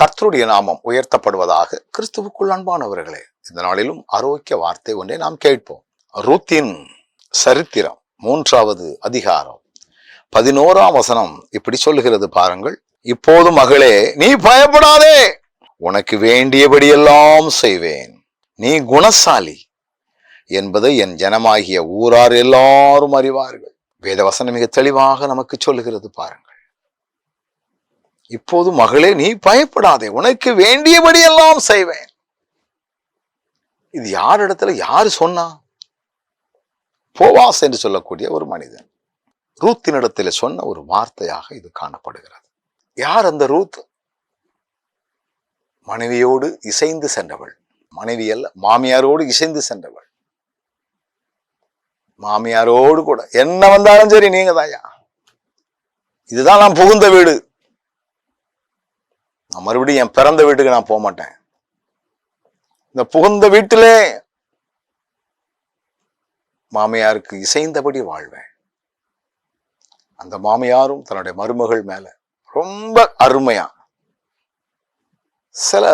கர்த்தருடைய நாமம் உயர்த்தப்படுவதாக கிறிஸ்துவுக்குள் அன்பானவர்களே இந்த நாளிலும் ஆரோக்கிய வார்த்தை ஒன்றை நாம் கேட்போம். ரூத்தின் சரித்திரம் மூன்றாவது அதிகாரம் பதினோராம் வசனம் இப்படி சொல்லுகிறது பாருங்கள். இப்போது மகளே நீ பயப்படாதே உனக்கு வேண்டியபடி எல்லாம் செய்வேன். நீ குணசாலி என்பதை என் ஜனமாகிய ஊரார் எல்லாரும் அறிவார்கள். வேதவசனம் மிக தெளிவாக நமக்கு சொல்லுகிறது பாருங்கள். இப்போது மகளே நீ பயப்படாதே. உனக்கு வேண்டியபடி எல்லாம் செய்வேன். இது யார் இடத்துல யாரு சொன்னா? போவாஸ் என்று சொல்லக்கூடிய ஒரு மனிதன். ரூத்தினிடத்தில் சொன்ன ஒரு வார்த்தையாக இது காணப்படுகிறது. யார் அந்த ரூத்? மனைவியோடு இசைந்து சென்றவள். மனைவி அல்ல மாமியாரோடு இசைந்து சென்றவள். மாமியாரோடு கூட. என்ன வந்தாலும் சரி நீங்க தாயா இதுதான் நான் புகுந்த வீடு. நான் மறுபடியும் என் பிறந்த வீட்டுக்கு நான் போக மாட்டேன். இந்த புகுந்த வீட்டிலே மாமியாருக்கு இசைந்தபடி வாழ்வேன். அந்த மாமியாரும் தன்னுடைய மருமகள் மேல ரொம்ப அருமையா சில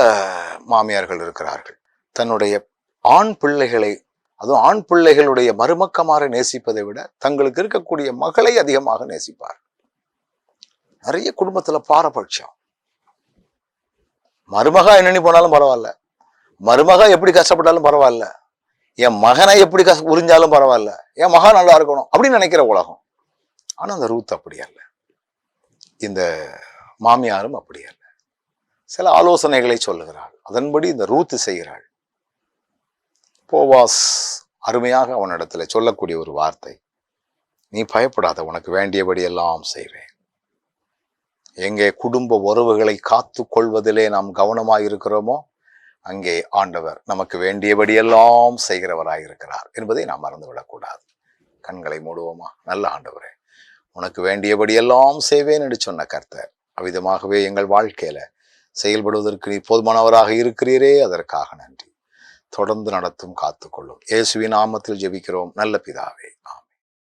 மாமியார்கள் இருக்கிறார்கள். தன்னுடைய ஆண் பிள்ளைகளை அதுவும் ஆண் பிள்ளைகளுடைய மருமக்கமாரை நேசிப்பதை விட தங்களுக்கு இருக்கக்கூடிய மகளை அதிகமாக நேசிப்பார். நிறைய குடும்பத்துல பாரபட்சம். மருமகா என்னென்னி போனாலும் பரவாயில்ல. மருமகா எப்படி கஷ்டப்பட்டாலும் பரவாயில்ல. என் மகனை எப்படி கஷ்ட உறிஞ்சாலும் பரவாயில்ல. என் மகன் நல்லா இருக்கணும் அப்படின்னு நினைக்கிற உலகம். ஆனால் அந்த ரூத் அப்படி இல்லை இந்த மாமியாரும் அப்படி இல்லை சில ஆலோசனைகளை சொல்லுகிறாள். அதன்படி இந்த ரூத்து செய்கிறாள். போவாஸ் அருமையாக அவனிடத்துல சொல்லக்கூடிய ஒரு வார்த்தை. நீ பயப்படாத உனக்கு வேண்டியபடி எல்லாம் செய்வேன். எங்கே குடும்ப உறவுகளை காத்து கொள்வதிலே நாம் கவனமாக இருக்கிறோமோ அங்கே ஆண்டவர் நமக்கு வேண்டியபடியெல்லாம் செய்கிறவராயிருக்கிறார் என்பதை நாம் மறந்துவிடக்கூடாது. கண்களை மூடுவோமா? நல்ல ஆண்டவரே உனக்கு வேண்டியபடியெல்லாம் செய்வேன் என்று சொன்ன கர்த்தர் அவ்விதமாகவே எங்கள் வாழ்க்கையில செயல்படுவதற்கு நீ போதுமானவராக இருக்கிறீரே அதற்காக நன்றி. தொடர்ந்து நடத்தும் காத்துக்கொள்ளும் இயேசுவின் நாமத்தில் ஜெபிக்கிறோம். நல்ல பிதாவே ஆம்